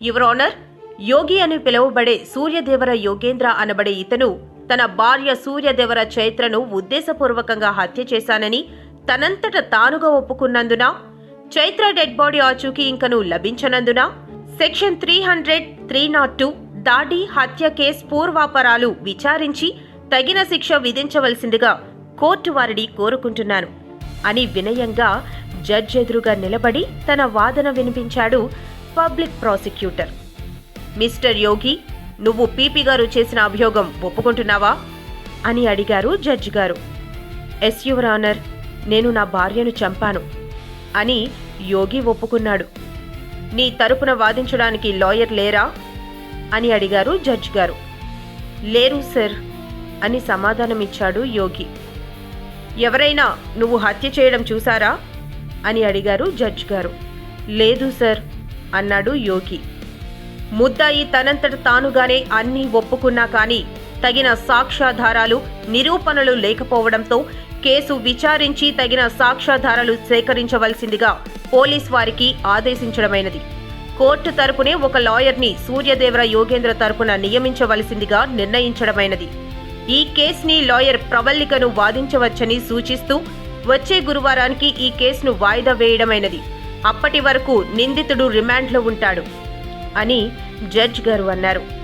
Your honour యోగి అని పిలువబడే సూర్యదేవర యోగేంద్ర అనబడే ఇతను తన భార్య సూర్యదేవర చైత్రను ఉద్దేశపూర్వకంగా హత్య చేశానని తనంతట తానుగా ఒప్పుకున్నందున చైత్ర డెడ్ బాడీ ఆచూకీ ఇంకను లభించనందున section three hundred three nought two దాడి హత్య కేసు పూర్వాపరాలు విచారించి తగిన శిక్ష విధించవలసిందిగా కోర్టు వారిని కోరుకుంటున్నాను. అని వినయంగా జడ్జ్ ఎదురుగా నిలబడి తన వాదన వినిపించాడు పబ్లిక్ ప్రాసిక్యూటర్. మిస్టర్ యోగి నువ్వు పీపీ గారు చేసిన అభియోగం ఒప్పుకుంటున్నావా? అని అడిగారు జడ్జి గారు. ఎస్ యువర్ ఆనర్ నేను నా భార్యను చంపాను అని యోగి ఒప్పుకున్నాడు. నీ తరపున వాదించడానికి లాయర్ లేరా? అని అడిగారు జడ్జి గారు. లేరు సార్ అని సమాధానమిచ్చాడు యోగి. ఎవరైనా నువ్వు హత్య చేయడం చూసారా? అని అడిగారు జడ్జ్ గారు. లేదు సార్ అన్నాడు యోగి. ముద్దాయి తనంతట తానుగానే అన్నీ ఒప్పుకున్నా కానీ తగిన సాక్ష్యాధారాలు నిరూపణలు లేకపోవడంతో కేసు విచారించి తగిన సాక్ష్యాధారాలు సేకరించవలసిందిగా పోలీస్ వారికి ఆదేశించడమైనది. కోర్టు తరపునే ఒక లాయర్ని సూర్యదేవర యోగేంద్ర తరపున నియమించవలసిందిగా నిర్ణయించడమైనది. ఈ కేసుని లాయర్ ప్రవల్లికను వాదించవచ్చని సూచిస్తూ వచ్చే గురువారానికి ఈ కేసును వాయిదా వేయడమైనది. అప్పటి వరకు నిందితుడు రిమాండ్లో ఉంటాడు అని జడ్జ్ గారు అన్నారు.